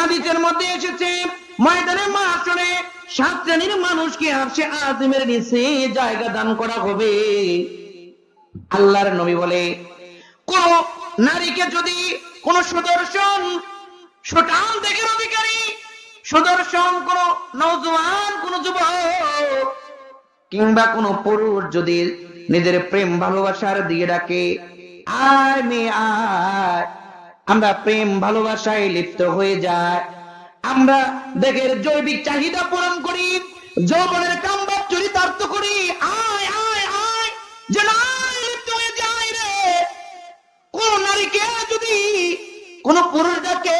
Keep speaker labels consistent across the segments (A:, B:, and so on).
A: হাদিসের মধ্যে এসেছে, ময়দানে মাসরে সাত শ্রেণির মানুষকে আসে আজমের নিচে জায়গা দান করা হবে। আল্লাহর নবী বলে, কোন নারীকে যদি কোন সুদর্শন সুটান দেখের অধিকারী, সুদর্শন কোন নৌজওয়ান কোন যুবক, কিংবা কোন পুরুষ যদি নিজের প্রেম ভালোবাসার দিয়ে ডাকে, আয় মেয়ে, আয়। আমরা প্রেম ভালোবাসায় লিপ্ত হয়ে যায় আমরা দেখের জৈবিক চাহিদা পূরণ করি, যৌবনের কাম্বাব চরিতার্থ করি। আয় আয় আয় লিপ্ত হয়ে যায় রে। কোন নারীকে যদি, কোন পুরুষ ডাকে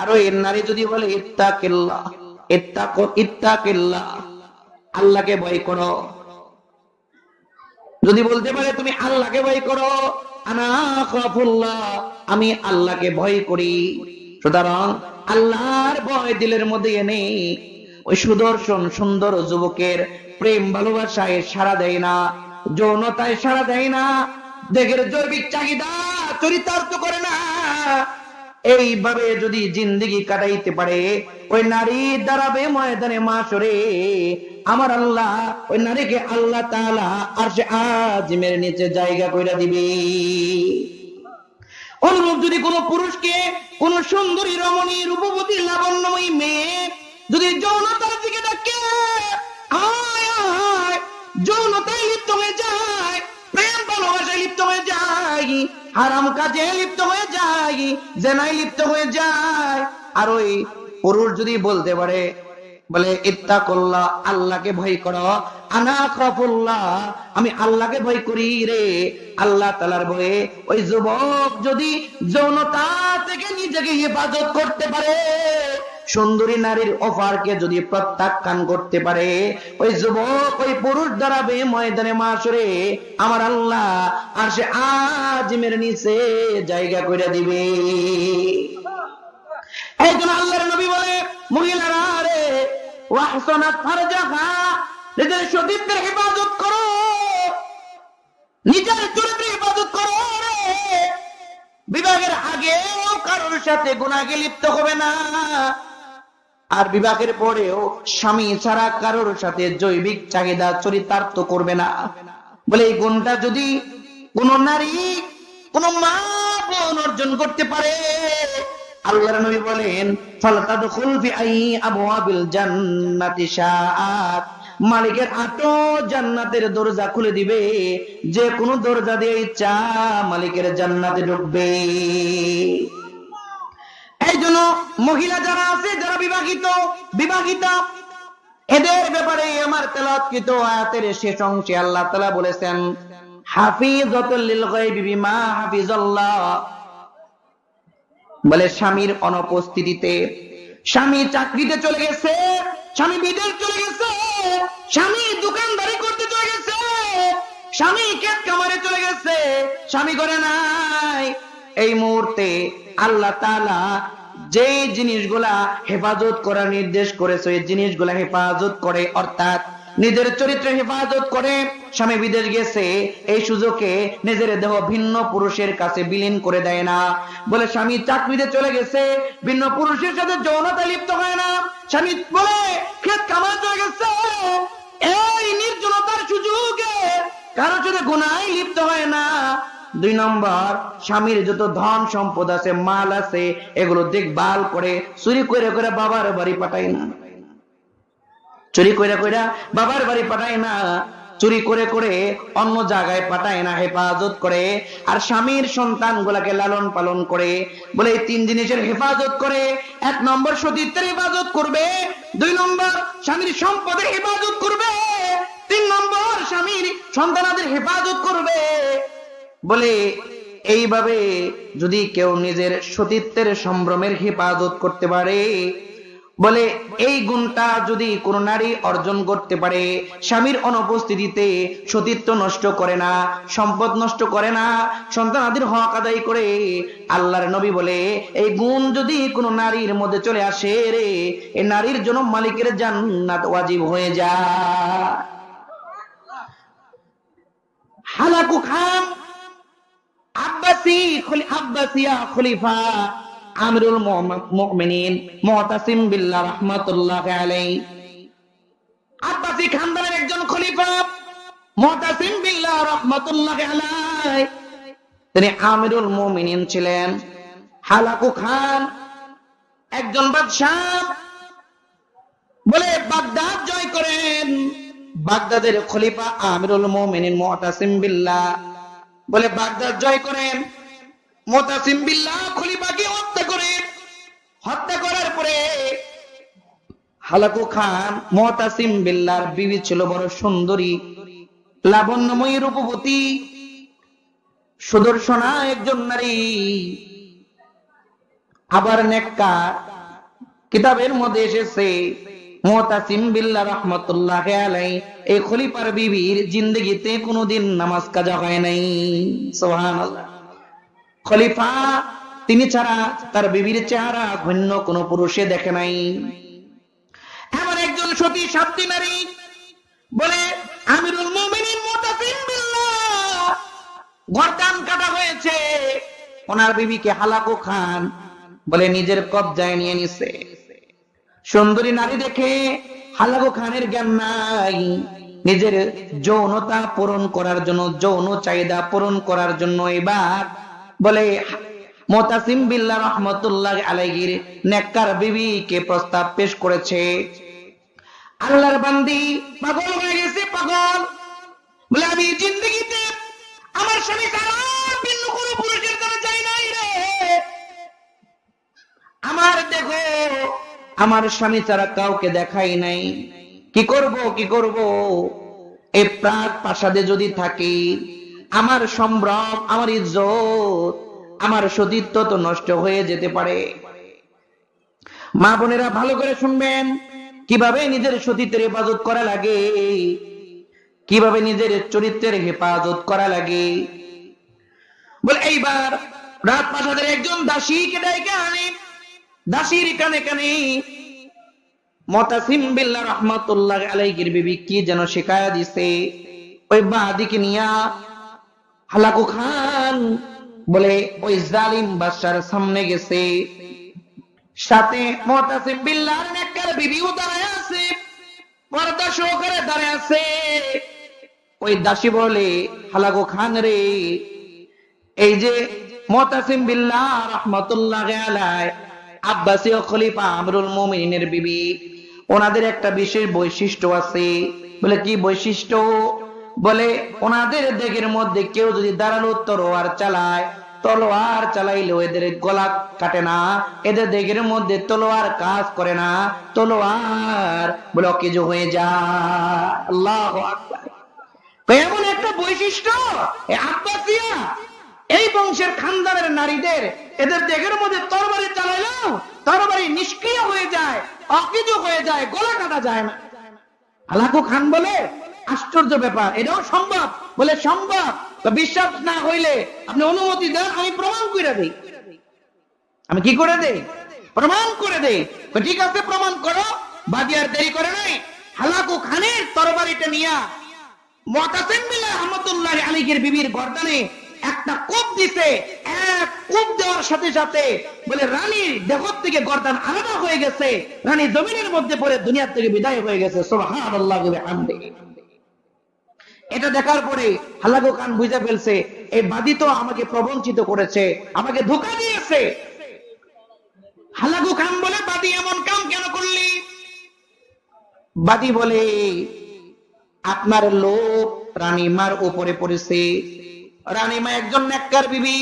A: আর ওই নারী যদি বলে আল্লাহকে ভয় করো। যদি বলতে পারে, তুমি আল্লাহকে ভয় করো। আমি আল্লাহকে ভয় করি। সুতরাং আল্লাহর ভয় দিলের মধ্যে এনে ওই সুদর্শন সুন্দর যুবকের প্রেম ভালোবাসায় সারা দেয় না, যৌনতায় সারা দেয় না, দেহের জৈবিক চাহিদা চরিতার্থ করে না। এইভাবে যদি জিন্দিগি কাটাইতে পারে, ওই নারী দাঁড়াবে ময়দানে মাসরে আমার আল্লাহ, ওই নারীকে আল্লাহ তাআলা আর সে আজমের নিচে জায়গা কইরা দিবে। অনুরূপ যদি কোনো পুরুষকে, কোন সুন্দরী রমণী রূপবতী লাবণ্যময়ী মেয়ে যদি যৌনতার দিকে ডাকে যৌনতায় লিপ্ত হয়ে যায়, প্রেম ভালোবাসায় লিপ্ত হয়ে যায় হারাম কাজে লিপ্ত হয়ে যায়, জেনায় লিপ্ত হয়ে যায়। আর ওই পুরুষ যদি বলতে পারে বলে, ইত্তাকুল্লাহ, আল্লাহকে ভয় করো। আনা খাফুল্লাহ, আমি আল্লাহকে ভয় করি রে। আল্লাহ তালার ভয়ে ওই যুবক যদি যৌনতা থেকে নিজেকে হেফাজত করতে পারে, সুন্দরী নারীর অফারকে যদি প্রত্যাখ্যান করতে পারে, ওই যুবক, ওই পুরুষ দাঁড়াবে ময়দানে মাসরে, আমার আল্লাহ আর সে আজমের নিচে জায়গা করে দিবে। এই জন্য আল্লাহর নবী বলে, মহিলারা রে নিজের সতীত্বের হেফাজত করো। নিজের হেফাজত করো কারোর সাথে গুনাহে লিপ্ত হবে না। আর বিবাহের পরেও স্বামী ছাড়া কারোর সাথে জৈবিক চাহিদা চরিতার্থ করবে না। বলে এই গুণটা যদি কোন নারী কোন মা অর্জন করতে পারে আল্লাহর নবী বলেন ফালাতাদখুল ফি আই আবওয়াবিল জান্নাতি শাআত মালিকের আটো জান্নাতের দরজা খুলে দিবে, যে কোনো দরজা দিয়ে ইচ্ছা মালিকের জান্নাতে ঢুকবে। এই জন্য মহিলা যারা আছে, যারা বিবাহিত, বিবাহিতা, এদের ব্যাপারে আমার তেলাৎকৃত আয়াতের শেষ অংশে আল্লাহ তাআলা বলেছেন, হাফিজাতুল লিল গায়বি বিমা হাফিজাল্লাহ। বলে, স্বামীর অনুপস্থিতিতে স্বামী চাকরিতে চলে গেছে, স্বামী বিদেশ চলে গেছে, স্বামী দোকানদারি করতে চলে গেছে, স্বামী ক্ষেত কামারে চলে গেছে, স্বামী করে নাই। এই মুহূর্তে আল্লাহ তালা যে জিনিসগুলা হেফাজত করার নির্দেশ করেছে এই জিনিসগুলা হেফাজত করে, অর্থাৎ নিজের চরিত্র হেফাজত করে স্বামী বিদেশ গেছে, এই সুযোগে নিজের দেহ ভিন্ন পুরুষের কাছে বিলীন করে দেয় না। বলে, স্বামী চাকরিতে চলে গেছে, ভিন্ন পুরুষের সাথে যৌনতা লিপ্ত হয় না। স্বামী বলে, ক্ষেত কামার চলে গেছে, এই নির্জনতার সুযোগে কারও সাথে গুনায় লিপ্ত হয় না। দুই নম্বর, স্বামীর যত ধন সম্পদ আছে, মাল আছে, এগুলো দেখভাল করে, চুরি করে করে বাবার বাড়ি পাঠায় না। চুরি কইরা কইরা বাবার বাড়ি পাঠায় না। চুরি করে করে অন্য জায়গায় পাঠায় না, হেফাজত করে। আর স্বামীর সন্তান গুলাকে লালন পালন করে, বলে এই তিন জিনিসের হেফাজত করে। এক নম্বর সতীত্বের হেফাজত করবে, দুই নম্বর স্বামীর সম্পদের হেফাজত করবে, তিন নম্বর স্বামীর সন্তানাদের হেফাজত করবে। বলে এইভাবে যদি কেউ নিজের সতীত্বের সম্ভ্রমের হেফাজত করতে পারে বলে, এই গুণটা যদি কোন নারী অর্জন করতে পারে, স্বামীর অনুপস্থিতিতে সতীত্ব নষ্ট করে না, সম্পদ নষ্ট করে না সন্তানাদের হক আদায় করে, আল্লাহর নবী বলে, এই গুণ যদি কোন নারীর মধ্যে চলে আসে রে এই নারীর জন্য মালিকের জান্নাত ওয়াজিব হয়ে যায় হালাকু খাম আব্বাসি আব্বাসিয়া খলিফা। আমিরুল মুমিনিন মুতাসিম বিল্লাহ রাহমাতুল্লাহ আলাইহি। আব্বাসী খানদানের একজন খলিফা মুতাসিম বিল্লাহ রাহমাতুল্লাহ আলাইহি। তিনি আমিরুল মুমিনিন ছিলেন। হালাকু খান একজন বাদশাহ। বলে, বাগদাদ জয় করেন। বাগদাদের খলিফা আমিরুল মুমিনিন মুতাসিম বিল্লাহ। বলে, বাগদাদ জয় করেন। মুতাসিম বিল্লাহ খলিফাকে করেন হত্যা করার পরে হালাকু খান, মুতাসিম বিল্লাহর বিবি ছিল বড় সুন্দরী লাবণ্যময়ী রূপবতী, সুদর্শনা একজন নারী। আবার নেককা কিতাবের মধ্যে এসেছে, মুতাসিম বিল্লাহ রহমতুল্লাহ আলাই এই খলিফার বিবির জিন্দগিতে কোনোদিন নামাজ কাজা হয় নাই। সুবহানাল্লাহ। খলিফা তিনি ছাড়া তার বিবির চেহারা ভিন্ন কোন পুরুষে দেখে নাই। এমন একজন সতী সাতটি নারী বলে, আমিরুল কাটা হয়েছে। ওনার বিবিকে হালাকু খান বলে নিজের কবজায় নিয়ে নিছে। সুন্দরী নারী দেখে হালাকু খানের জ্ঞান নাই। নিজের যৌনতা পূরণ করার জন্য, যৌন চাহিদা পূরণ করার জন্য এবার বলে মোতাসিম বিল্লাহ রহমতুল্লাহ আলাইহির নেককার বিবিকে প্রস্তাব পেশ করেছে। আল্লাহর বান্দি পাগল হয়ে গেছে, পাগল। বলে, আমি জিন্দগিতে আমার স্বামী ছাড়া ভিন্ন কোনো পুরুষের দ্বারা যাই নাই রে। আমার দেখো, আমার স্বামী ছাড়া কাউকে দেখাই নাই। কি করব কি করব? এই প্রাক প্রাসাদে যদি থাকি, আমার সম্ভ্রম, আমার ইজ্জত আমার সতীত্ব তো নষ্ট হয়ে যেতে পারে। মা বোনেরা, ভালো করে শুনবেন। কীভাবে নিজের সতীত্বের হেফাজত করা লাগে? কীভাবে নিজের চরিত্রের হেফাজত করা লাগে? বলে, এইবার রাত প্রাসাদের একজন দাসীকে ডাইকে আনে। দাসীর কানে কানে, মতাসিম বিল্লাহ রহমাতুল্লাহ আলাইহির বিবি, কি যেন শিকায়া দিছে। ওই বাদিকে নিয়া হালাকু খান বলে, ওই জালিম বাদশার সামনে গেছে। সাথে মতাসিম বিল্লাহর নেককার বিবিও দাঁড়ায় আছে। পর্দা সহকারে দাঁড়ায় আছে। ওই দাসী বলে হালাকু খান রে। এই যে মতাসিম বিল্লাহ রহমতুল্লাহ আলাই আব্বাসী ও খলিফা আমরুল মুমিনের বিবি, ওনাদের একটা বিশেষ বৈশিষ্ট্য আছে। বলে, কি বৈশিষ্ট্য? বলে, ওনাদের দেহের মধ্যে কেউ যদি দাঁড়াল তরোয়ার চালায়, তলোয়ার চালাইলেও এদের গলা কাটে না, এদের দেহের মধ্যে তলোয়ার কাজ করে না, তলোয়ার ব্লকেজ হয়ে যায়। এমন একটা বৈশিষ্ট্য এই বংশের খানদানের নারীদের এদের দেহের মধ্যে তরবারি চালাইলেও তরবারি নিষ্ক্রিয় হয়ে যায়, অকিজ হয়ে যায়, গলা কাটা যায় না। আলাকু খান বলে আশ্চর্য ব্যাপার, এটাও সম্ভব? বলে, সম্ভব। বিশ্বাস না হইলে আপনি অনুমতি দেন, আমি প্রমাণ করে দেই। আমি কি করে দেই? প্রমাণ করে দেই। ঠিক আছে, প্রমাণ করো। বাদি দেরি করে নাই। হালাকু খানের তরবারিটা নিয়া মতাসিম বিল্লাহ রহমতুল্লাহ আলীগের বিবির গর্দানে একটা কূপ দিছে। এক কূপ দেওয়ার সাথে সাথে বলে, রানীর দেহ থেকে গর্দান আলাদা হয়ে গেছে। রানী জমিনের মধ্যে পড়ে দুনিয়া থেকে বিদায় হয়ে গেছে। সুবহানাল্লাহ বিহামদিহি। এটা দেখার পরে হালাগো খান বুঝে ফেলছে, এই বাদী তো আমাকে প্রবঞ্চিত করেছে, আমাকে ধোকা দিয়েছে। হালাগু খান বলে, বাদী এমন কাম কেন করলি? বাদী বলে, আপনার লোক রানীমার উপরে পড়েছে। রানীমা একজন নেককার বিবি,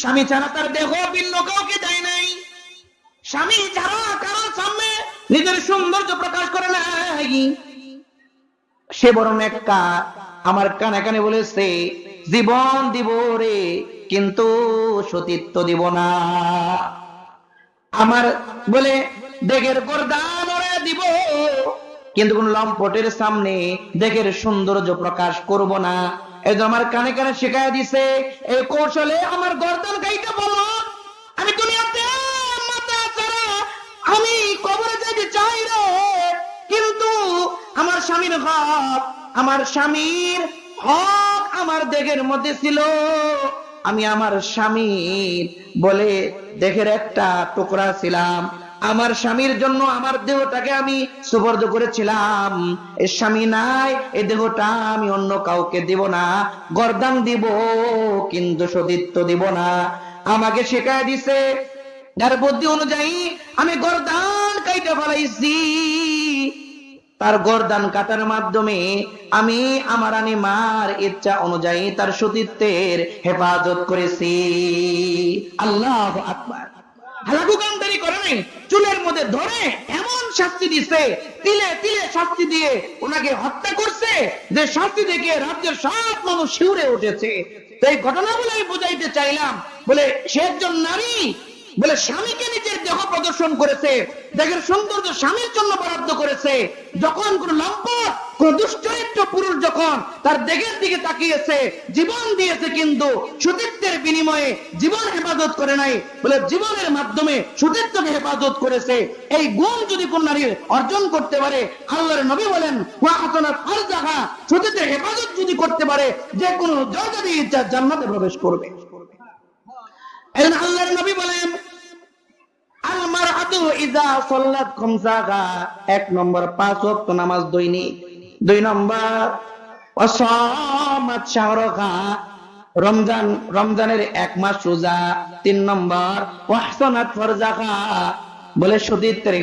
A: স্বামী ছাড়া তার দেহ ভিন্ন কাউকে দেয় নাই। স্বামী ছাড়া কারও সামনে নিজের সৌন্দর্য প্রকাশ করে নাই। সে বড় নেককা আমার কানে কানে বলেছে, জীবন দিব রে, কিন্তু সতীত্ব দিব না। আমার বলে দেখের গরদান দিব, কিন্তু কোন লম্পটের সামনে দেখের সৌন্দর্য প্রকাশ করব না। এই আমার কানে কানে শেখায় দিছে, এই কৌশলে আমার গর্দান গাইতে বলো। আমি দুনিয়াতে আমি কবরে যেতে চাই কিন্তু আমার স্বামীর হক আমার স্বামীর হক আমার দেহের মধ্যে ছিল। আমি আমার স্বামীর বলে দেহের একটা টুকরা ছিলাম। আমার স্বামীর জন্য আমার দেহটাকে আমি সুবর্দ করেছিলাম। এ স্বামী নাই, এ দেহটা আমি অন্য কাউকে দিব না। গরদান দিব, কিন্তু সতীত্ব দিব না। আমাকে শেখায় দিছে যার বুদ্ধি অনুযায়ী আমি গরদান কাইটা ফেলাইছি। তার গরদান কাটার মাধ্যমে আমি আমার আনি মার ইচ্ছা অনুযায়ী তার সতীত্বের হেফাজত করেছি। আল্লাহ আকবার। নাই, চুলের মধ্যে ধরে এমন শাস্তি দিয়ে ওনাকে হত্যা করছে, যে শাস্তি দেখে সব মানুষ শিউরে উঠেছে। বুঝাইতে চাইলাম, বলে সে একজন নারী বলে স্বামীকে নিজের দেহ প্রদর্শন করেছে দেখের সৌন্দর্য স্বামীর জন্য বরাদ্দ করেছে। যখন কোন লম্পট কোন দুশ্চরিত্র পুরুষ যখন তার দেহের দিকে তাকিয়েছে, জীবন দিয়েছে কিন্তু সতীত্বের বিনিময়ে জীবন হেফাজত করে নাই, বলে জীবনের মাধ্যমে সতীত্বকে হেফাজত করেছে। এই গুণ যদি কোন নারী অর্জন করতে পারে, আল্লাহর নবী বলেন সতীত্বের হেফাজত যদি করতে পারে, যে কোনো জগতে ইচ্ছা জান্নাতে প্রবেশ করবে। আল্লাহর নবী বলেন এক নম্বর, পাঁচ ওয়াক্ত নামাজ দৈনিক। দুই নম্বর ওয়াসামাত রমজান, রমজানের এক মাস রোজা। তিন নম্বর ওয়াহসানাত ফারজাহা। বলে সতীত্বের